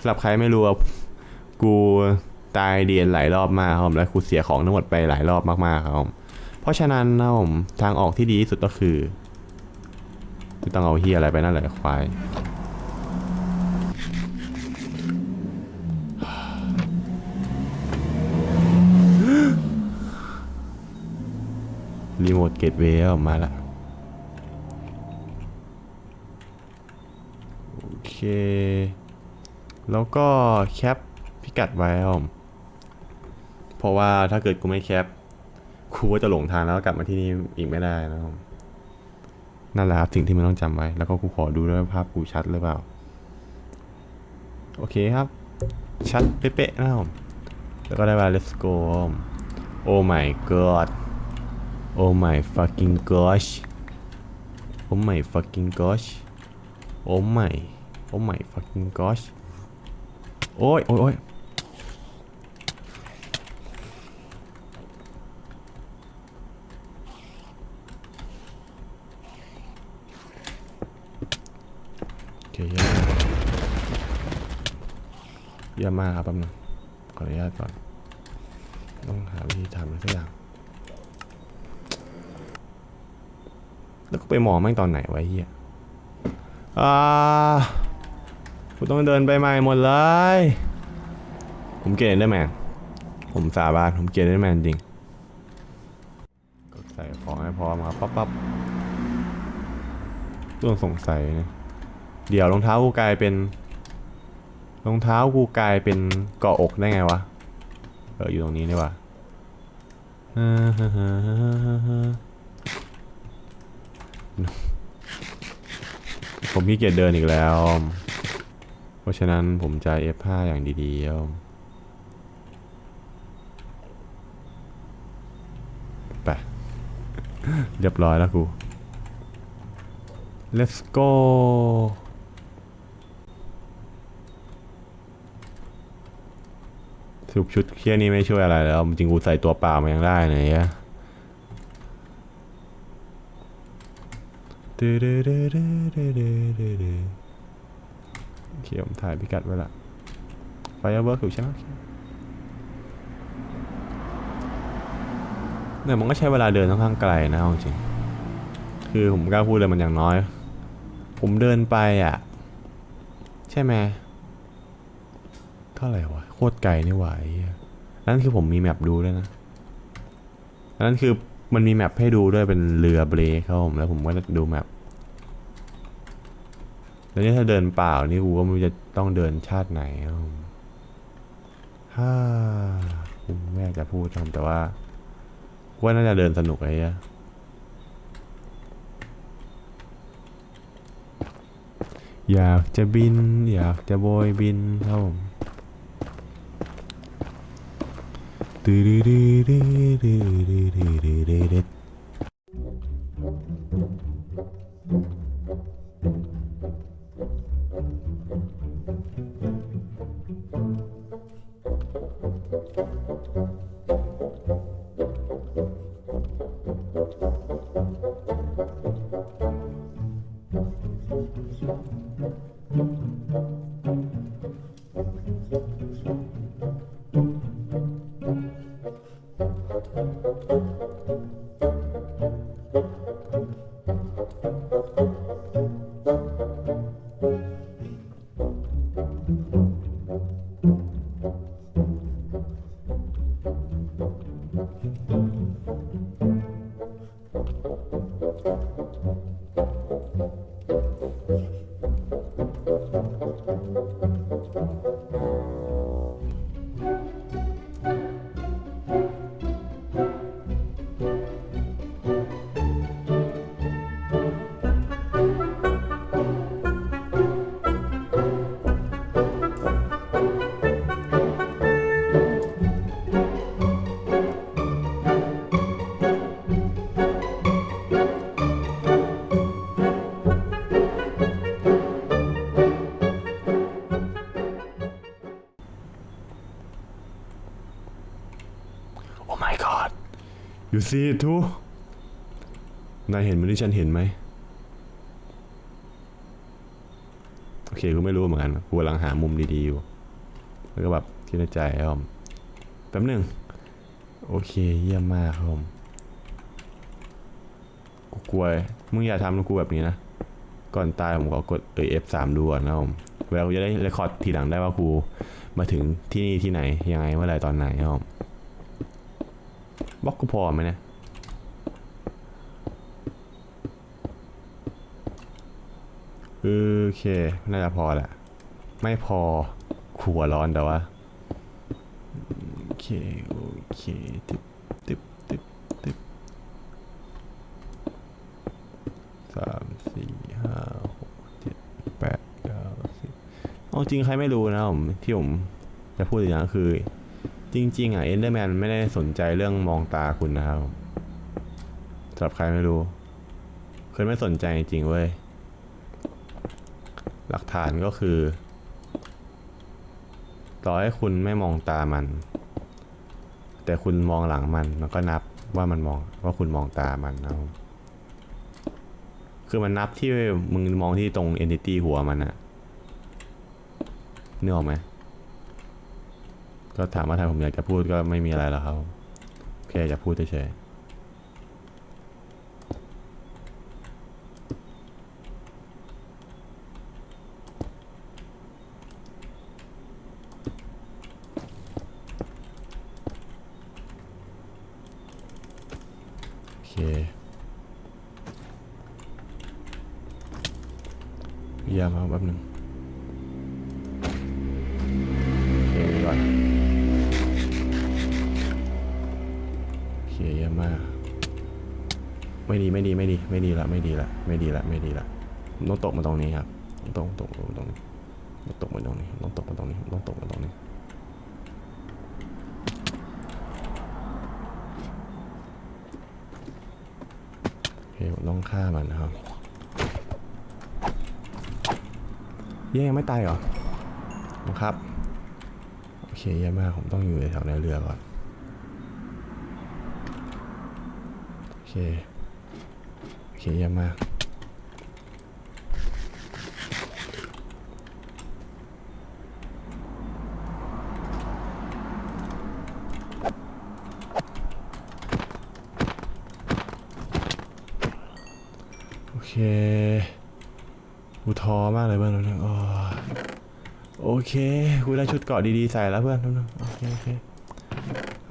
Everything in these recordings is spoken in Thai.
สำหรับใครไม่รู้กูตายเดียนหลายรอบมากครับผมและกูเสียของทั้งหมดไปหลายรอบมากๆครับผมเพราะฉะนั้นนะผมทางออกที่ดีที่สุดก็คือไม่ต้องเอาเฮียอะไรไปนั่นแหละควายรีโมทเกตเวย์ออกมาละโอเค แล้วก็แคปพิกัดไว้ครับผมเพราะว่าถ้าเกิดกูไม่แคปกูก็จะหลงทางแล้วกลับมาที่นี่อีกไม่ได้นะครับผมนั่นแหละครับสิ่งที่มันต้องจำไว้ แล้วก็กูขอดูด้วยภาพกูชัดหรือเปล่า โอเคครับ ชัดเป๊ะๆนะครับผมแล้วก็ได้เวลา let's go ครับผม oh my god Oh my fucking gosh Oh my fucking gosh Oh my Oh my fucking gosh โอ้ยโอ้ยโอ้ยโอเยี่ยมากเยี่ยมาครับแป๊บนึงขออนุญาตก่อน ต้องหาวิธีทำอะไรสักอย่าง แล้วก็ไปหมอแม่งตอนไหนไอ้เฮียอ่า กูต้องเดินไปใหม่หมดเลย ผมเกลียดได้แมนผมสาบานผมเกลียดได้แมนจริงก็ใส่ของให้พร้อมครับปั๊บปั๊บเรื่องสงสัยเนี่ยเดี๋ยวรองเท้ากูกลายเป็นรองเท้ากูกลายเป็นเกาะอกได้ไงวะเอออยู่ตรงนี้นี่วะผมขี้เกียจเดินอีกแล้ว เพราะฉะนั้นผมจะ F5 อย่างดีๆไปเรียบร้อยแล้วกู let's go สรุปชุดเคียนี้ไม่ช่วยอะไรแล้ว จริงๆกูใส่ตัวเปล่ามายังได้เลยอะดืดดดดดดด โอเคผมถ่ายพิกัดไว้ละไฟเวิร์กอยู่ใช่ไหมเนี่ยมันก็ใช้เวลาเดินค่อนข้างไกลนะเอาจริง คือผมกล้าพูดเลยมันอย่างน้อย ผมเดินไปอะ ใช่ไหมเท่าไหร่วะ โคตรไกลนี่หว่าไหวนั่นคือผมมีแมปดูด้วยนะ นั่นคือมันมีแมปให้ดูด้วยเป็นเรือเบรกครับผมแล้วผมก็ดูแมป แล้วนี่ถ้าเดินเปล่านี่กูก็ไม่จะต้องเดินชาติไหนฮ่าผมไม่จะพูดครับแต่ว่าว่าน่าจะเดินสนุกไอ้เหี้ยอยากจะบิน อยากจะโบยบินครับผมตื้อดื้อดื้อดื้อดื้อดื้อดื้อดื้อดื้อดื้ You see it too นายเห็นเหมือนที่ฉันเห็นไหม โอเคกูไม่รู้เหมือนกันกูกำลังหามุมดีๆอยู่ แล้วก็แบบคิดในใจครับผมแป๊บหนึ่ง โอเคเยี่ยมมากครับผมกูกลัวมึงอย่าทำกูแบบนี้นะ ก่อนตายผมขอกดเอฟสามดูก่อนนะผมเวลากูจะได้เรคคอร์ดทีหลังได้ว่ากูมาถึงที่นี่ที่ไหนยังไงเมื่อไหรตอนไหนครับผม บล็อกกูพอไหมเนี่ยโอเค น่าจะพอแหละ ไม่พอขัวร้อนแต่ว่า โอเค โอเค ตึบตึบตึบตึบสามสี่ห้าหกเจ็ดแปดเก้าสิบเอาจริงใครไม่รู้นะผม ที่ผมจะพูดอย่างคือ จริงๆอะเอนเดอร์แมนไม่ได้สนใจเรื่องมองตาคุณนะครับสำหรับใครไม่รู้เคยไม่สนใจจริงเว้ย หลักฐานก็คือ ต่อให้คุณไม่มองตามัน แต่คุณมองหลังมันมันก็นับว่ามันมองว่าคุณมองตามันนะครับคือมันนับที่มึงมองที่ตรง entity หัวมันอะเนึกออกไหม ก็ถามว่าถ้าผมอยากจะพูดก็ไม่มีอะไรแล้วครับแค่อยากพูดเฉยๆโอเคเยี่ยมครับแป๊บหนึง ไม่ดีไม่ดีไม่ดีไม่ดีละไม่ดีละไม่ดีละไม่ดีละต้องตกมาตรงนี้ครับต้องตกตกมาตรงนี้ต้องตกมาตรงนี้ต้องตกมาตรงนี้ต้องตกมาตรงนี้โอเคต้องฆ่ามันนะครับยังยังไม่ตายเหรอครับโอเคเยี่มากผมต้องอยู่แถวในเรือก่อนโอเค เคเยี่ยมากโอเคกูท้อมากเลยเพื่อนนึงโอ้โอเคกูได้ชุดเกาะดีๆใส่แล้วเพื่อนนึงโอเคโอเค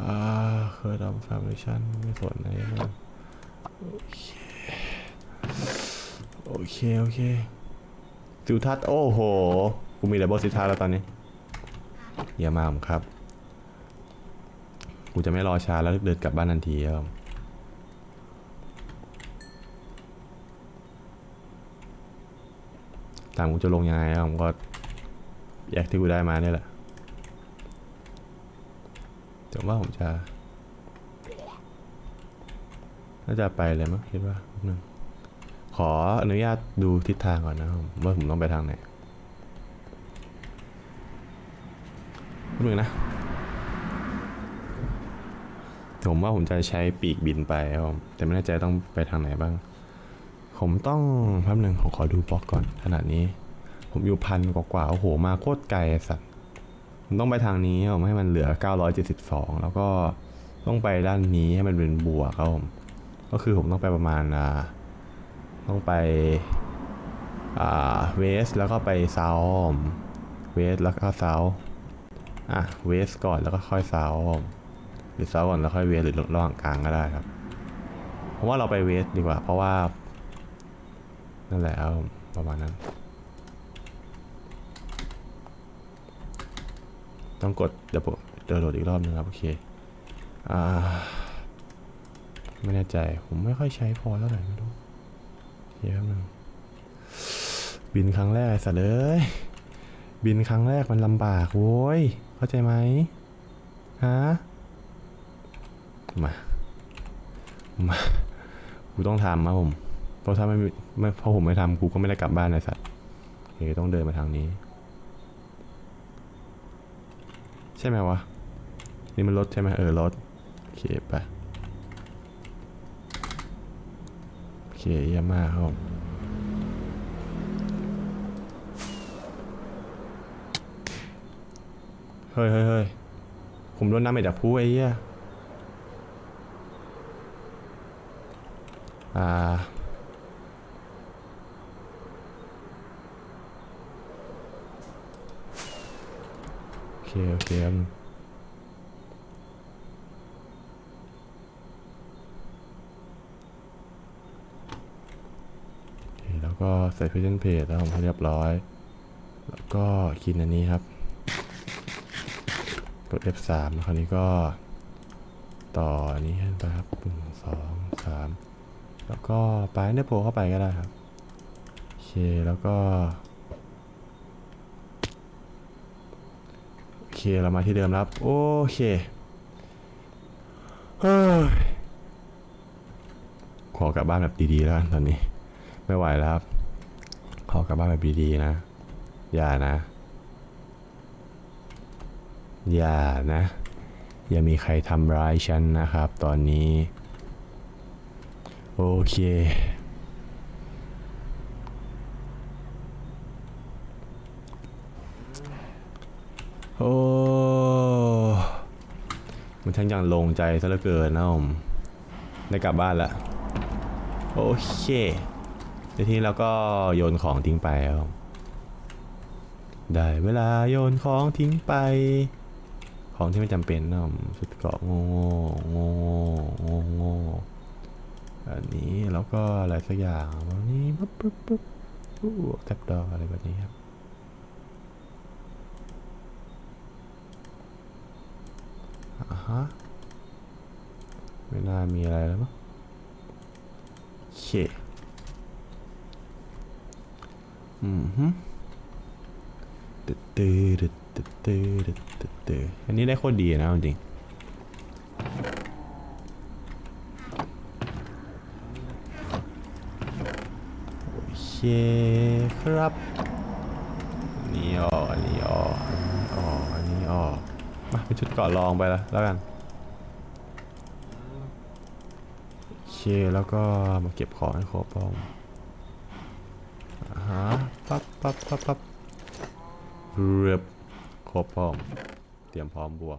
อ่าเคยทำฟาร์มชันไม่สนอะไรเลยโอเค โอเค โอเคสิวทัศน์โอ้โห กูมีดับเบิลสิวทัศน์แล้วตอนนี้เยี่ยมมากครับ กูจะไม่รอช้าแล้วเดินกลับบ้านทันทีครับตามกูจะลงยังไงครับผมก็แยกที่กูได้มาเนี่ยแหละแต่ว่าผมจะ น่าจะไปเลยมั้งคิดว่านึง ขออนุญาตดูทิศทางก่อนนะว่าผมต้องไปทางไหนแป๊บนึงนะ ผมว่าผมจะใช้ปีกบินไปครับแต่ไม่แน่ใจต้องไปทางไหนบ้าง ผมต้องแป๊บนึงผมขอดูบล็อกก่อนขนาดนี้ ผมอยู่พันกว่าๆโอ้โห มาโคตรไกลสัตว์ผมต้องไปทางนี้ผมให้มันเหลือ 972 แล้วก็ต้องไปด้านนี้ให้มันเป็นบวกครับผมก็คือผมต้องไปประมาณอ่า ต้องไปเวสแล้วก็ไปเซาเวสแล้วก็เซาอะเวสก่อนแล้วก็ค่อยเซาหรือเซาก่อนแล้วค่อยเวสหรือระหว่างกลางก็ได้ครับผมว่าเราไปเวสดีกว่า เพราะว่านั่นแหละครับผมประมาณนั้น ต้องกดเดี๋ยวผมเดี๋ยวโหลดอีกรอบนึงครับ โอเคอ่าไม่แน่ใจ ผมไม่ค่อยใช้พอเท่าไหร่ไม่รู้ เดี๋ยวแป๊บนึงบินครั้งแรกสัตว์เอ้ยบินครั้งแรกมันลำบากโว้ย เข้าใจไหมฮะ มา มากูต้องทำครับผม เพราะถ้าไม่ไม่เพราะผมไม่ทำกูก็ไม่ได้กลับบ้านไอ้สัตว์โอเคต้องเดินมาทางนี้ ใช่ไหมวะ นี่มันรถใช่ไหมเออรถโอเคไป เยอะมากครับเฮ้ยเฮ้ยผมโดนน้ำไปจากผู้ไอ้เหี้ยอ่า โอเค โอเคครับ ใส่ Present Page แล้วผมให้เรียบร้อย แล้วก็คิดอันนี้ครับ กด F3 แล้วคราวนี้ก็ต่ออันนี้ให้ไปครับหนึ่งสองสามแล้วก็ไปเนโปเข้าไปก็ได้ครับ โอเค แล้วก็ โอเค เรามาที่เดิมครับ โอเคเฮ้ยขอกลับบ้านแบบดีๆแล้วตอนนี้ ไม่ไหวแล้วครับ ขอกลับบ้านแบบดีๆนะ อย่านะ อย่านะ อย่ามีใครทำร้ายฉันนะครับ ตอนนี้ โอเคโอ้มันช่างยังลงใจซะเหลือเกินนะผมได้กลับบ้านละโอเค ทีนี้เราก็โยนของทิ้งไปครับได้เวลาโยนของทิ้งไป ของที่ไม่จำเป็นนะผมชุดเกาะโง่โง่โง่โง่อันนี้แล้วก็อะไรสักอย่างแบบนี้ปุ๊บปุ๊บปุ๊บอู้แท็บดออะไรแบบนี้ครับอ่าฮะไม่น่ามีอะไรแล้วมั้งโอเค อืมฮึตึ๊ดตึ๊ดตึ๊ดตึ๊ดตึ๊ดตึ๊ดตึ๊ดอันนี้ได้โคตรดีนะจริงโอเคครับนนี้ออกอันนี้ออกอันนี้ออกอันนี้ออกมาเป็นชุดเกาะรองไปแล้วแล้วกันโอเคแล้วก็มาเก็บของให้ครบพร้อ ปั๊บปั๊บปั๊บปั๊บเรียบครบพร้อม เตรียมพร้อมบัว